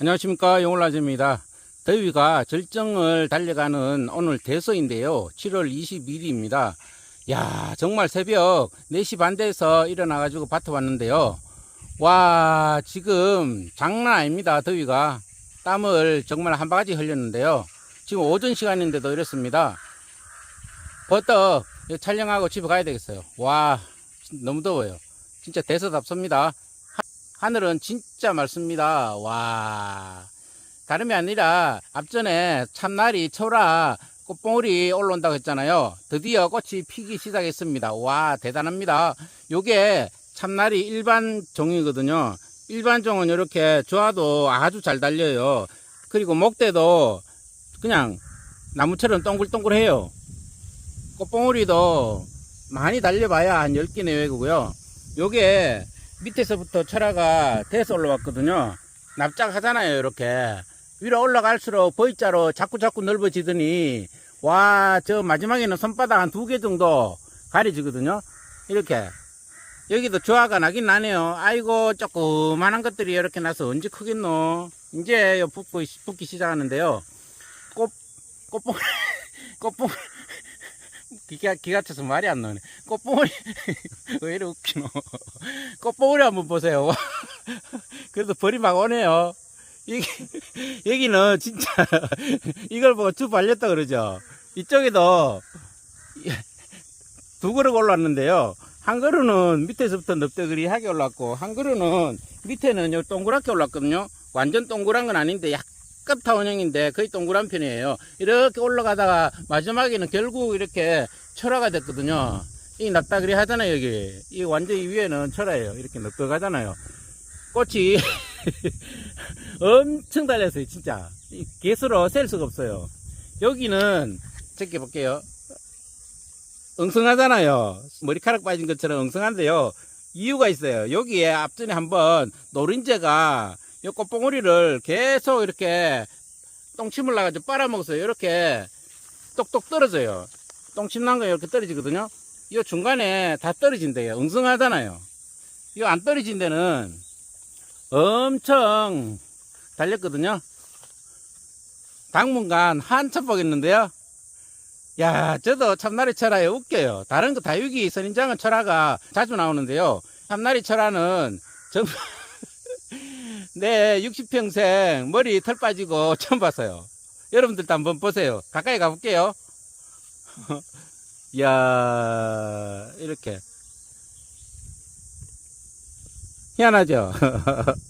안녕하십니까 용울라즈입니다. 더위가 절정을 달려가는 오늘 대서인데요. 7월 22일입니다. 야 정말 새벽 4시 반 돼서 일어나 가지고 밭에 왔는데요. 와 지금 장난 아닙니다. 더위가 땀을 정말 한 바가지 흘렸는데요. 지금 오전 시간인데도 이렇습니다. 버떡 촬영하고 집에 가야 되겠어요. 와 너무 더워요. 진짜 대서답습니다. 하늘은 진짜 맑습니다. 와. 다름이 아니라 앞전에 참나리, 철아, 꽃봉오리 올라온다고 했잖아요. 드디어 꽃이 피기 시작했습니다. 와, 대단합니다. 요게 참나리 일반 종이거든요. 일반 종은 이렇게 좋아도 아주 잘 달려요. 그리고 목대도 그냥 나무처럼 동글동글해요. 꽃봉오리도 많이 달려봐야 한 10개 내외고요. 요게 밑에서부터 철화가 돼서 올라왔거든요. 납작하잖아요, 이렇게. 위로 올라갈수록 V자로 자꾸 자꾸 넓어지더니, 와, 저 마지막에는 손바닥 한 두 개 정도 가려지거든요. 이렇게. 여기도 조화가 나긴 나네요. 아이고, 조그만한 것들이 이렇게 나서 언제 크겠노? 이제 붙고, 붙기 시작하는데요. 꽃, 꽃봉, 꽃봉, 기가, 기가 차서 말이 안 나오네. 꽃봉오리, 왜 이래 웃기노? 꽃봉오리 한번 보세요. 그래도 벌이 막 오네요. 여기, 여기는 진짜, 이걸 보고 쭉 발렸다 그러죠. 이쪽에도 두 그릇 올랐는데요. 한 그릇은 밑에서부터 넓적거리하게 올랐고, 한 그릇은 밑에는 요 동그랗게 올랐거든요. 완전 동그란 건 아닌데, 약간 타원형인데, 거의 동그란 편이에요. 이렇게 올라가다가, 마지막에는 결국 이렇게 철화가 됐거든요. 이 납다그리 하잖아요, 여기. 이 완전 히 위에는 철화예요. 이렇게 넓적하잖아요. 꽃이 엄청 달렸어요, 진짜. 이 개수로 셀 수가 없어요. 여기는, 제껴 볼게요. 엉성하잖아요. 머리카락 빠진 것처럼 엉성한데요. 이유가 있어요. 여기에 앞전에 한번 노린재가 이 꽃봉오리를 계속 이렇게 똥침을 나가지고 빨아먹었어요. 이렇게 똑똑 떨어져요. 똥침 난 거 이렇게 떨어지거든요. 이 중간에 다 떨어진대요. 엉성하잖아요. 이거 안 떨어진 데는 엄청 달렸거든요. 당분간 한참 보겠는데요. 야, 저도 참나리 철화에 웃겨요. 다른 거 다육이 선인장은 철화가 자주 나오는데요. 참나리 철화는 정말 내 60평생 머리 털 빠지고 처음 봤어요. 여러분들도 한번 보세요. 가까이 가볼게요. 이야, 이렇게. 희한하죠?